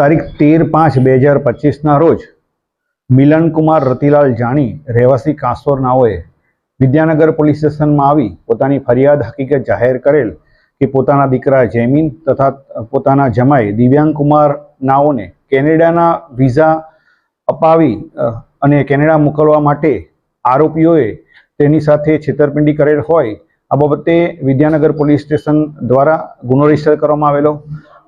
તારીખ તેર પાંચ બે હજાર પચીસના રોજ મિલનકુમાર રતિલાલ જાણી રહેવાસી કાંસોર નાઓએ વિદ્યાનગર પોલીસ સ્ટેશનમાં આવી પોતાની ફરિયાદ હકીકત જાહેર કરેલ કે પોતાના દીકરા જૈમિન તથા પોતાના જમાઈ દિવ્યાંગ કુમાર નાઓને કેનેડાના વિઝા અપાવી અને કેનેડા મોકલવા માટે આરોપીઓએ તેની સાથે છેતરપિંડી કરેલ હોય, આ બાબતે વિદ્યાનગર પોલીસ સ્ટેશન દ્વારા ગુનો રજિસ્ટર કરવામાં આવેલો.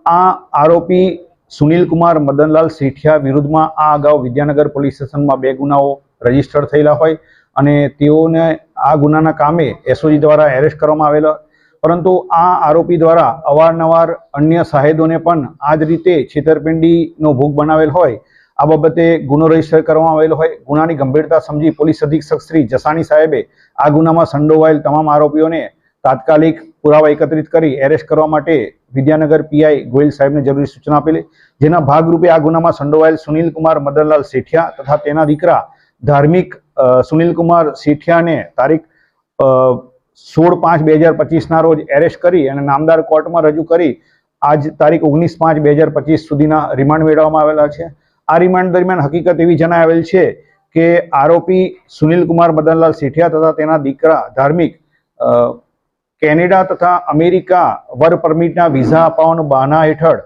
આ આરોપી સુનિલ કુમાર મદનલાલ સેઠિયા વિરુદ્ધમાં આ અગાઉ વિદ્યાનગર પોલીસ સ્ટેશનમાં બે ગુનાઓ રજિસ્ટર થયેલા હોય અને તેઓને આ ગુનાના કામે એસઓજી દ્વારા એરેસ્ટ કરવામાં આવેલા. પરંતુ આ આરોપી દ્વારા અવારનવાર અન્ય સાહેદોને પણ આ જ રીતે છેતરપિંડીનો ભોગ બનાવેલ હોય. આ બાબતે ગુનો રજિસ્ટર કરવામાં આવેલો હોય. ગુનાની ગંભીરતા સમજી પોલીસ અધિક્ષક શ્રી જસાણી સાહેબે આ ગુનામાં સંડોવાયેલ તમામ આરોપીઓને તાત્કાલિક પુરાવા એકત્રિત કરી એરેસ્ટ કરવા માટે વિદ્યાનગર પીઆઈ ગોયલ સાહેબને જરૂરી સૂચના આપેલી. જેના ભાગરૂપે આ ગુનામાં સંડોવાયેલ સુનિલ કુમાર મદનલાલ સેઠિયા તથા તેના દીકરા ધાર્મિક સુનિલ કુમાર સેઠિયાને તારીખ સોળ પાંચ બે હજાર પચીસના રોજ એરેસ્ટ કરી અને નામદાર કોર્ટમાં રજૂ કરી આજ તારીખ ઓગણીસ પાંચ બે હજાર પચીસ સુધીના રિમાન્ડ મેળવવામાં આવેલા છે. આ રિમાન્ડ દરમિયાન હકીકત એવી જણાવેલ છે કે આરોપી સુનિલ કુમાર મદનલાલ સેઠિયા તથા તેના દીકરા ધાર્મિક કેનેડા તથા અમેરિકા વર્ક પરમિટના વિઝા અપાવવાનું બહાના હેઠળ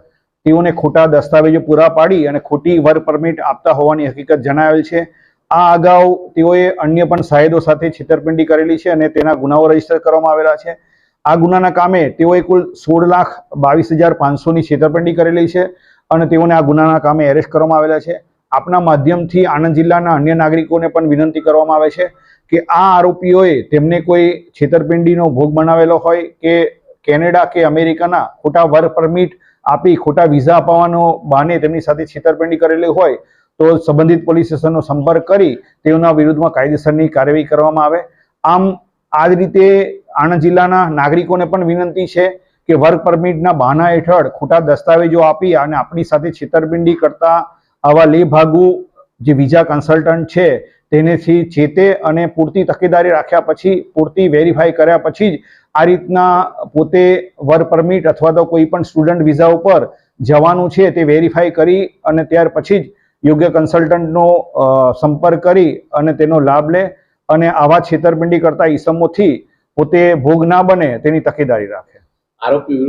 તેઓને ખોટા દસ્તાવેજો પૂરા પાડી અને ખોટી વર્ક પરમિટ આપતા હોવાની હકીકત જણાવેલ છે. આ અગાઉ તેઓએ અન્ય પણ સાહેદો સાથે છેતરપિંડી કરેલી છે અને તેના ગુનાઓ રજિસ્ટર કરવામાં આવેલા છે. આ ગુનાના કામે તેઓએ કુલ સોળ લાખ બાવીસ હજાર પાંચસોની છેતરપિંડી કરેલી છે અને તેઓને આ ગુનાના કામે એરેસ્ટ કરવામાં આવેલા છે. આપના માધ્યમથી આણંદ જિલ્લાના અન્ય નાગરિકોને પણ વિનંતી કરવામાં આવે છે કે આ આરોપીઓએ તેમને કોઈ છેતરપિંડીનો ભોગ બનાવેલો હોય કે કેનેડા કે અમેરિકાના ખોટા વર્ક પરમિટ આપી ખોટા વિઝા અપાવવાનો બહાને તેમની સાથે છેતરપિંડી કરેલી હોય તો સંબંધિત પોલીસ સ્ટેશનનો સંપર્ક કરી તેઓના વિરુદ્ધમાં કાયદેસરની કાર્યવાહી કરવામાં આવે. આમ આ રીતે આણંદ જિલ્લાના નાગરિકોને પણ વિનંતી છે કે વર્ક પરમિટના બહાના હેઠળ ખોટા દસ્તાવેજો આપી અને આપણી સાથે છેતરપિંડી કરતા આવા લેભાગુ જે વિઝા કન્સલ્ટન્ટ છે, તેનેથી ચેતે અને પૂરતી તકેદારી રાખ્યા પછી, પૂરતી વેરીફાઈ કર્યા પછી જ આ રીતના પોતે વર્ક પરમિટ અથવા તો કોઈ પણ સ્ટુડન્ટ વિઝા ઉપર જવાનું છે તે વેરીફાઈ કરી અને ત્યાર પછી જ યોગ્ય કન્સલ્ટન્ટનો સંપર્ક કરી અને તેનો લાભ લે અને આવા છેતરપિંડી કરતા ઈસમોથી પોતે ભોગ ના બને તેની તકેદારી રાખે. આરોપી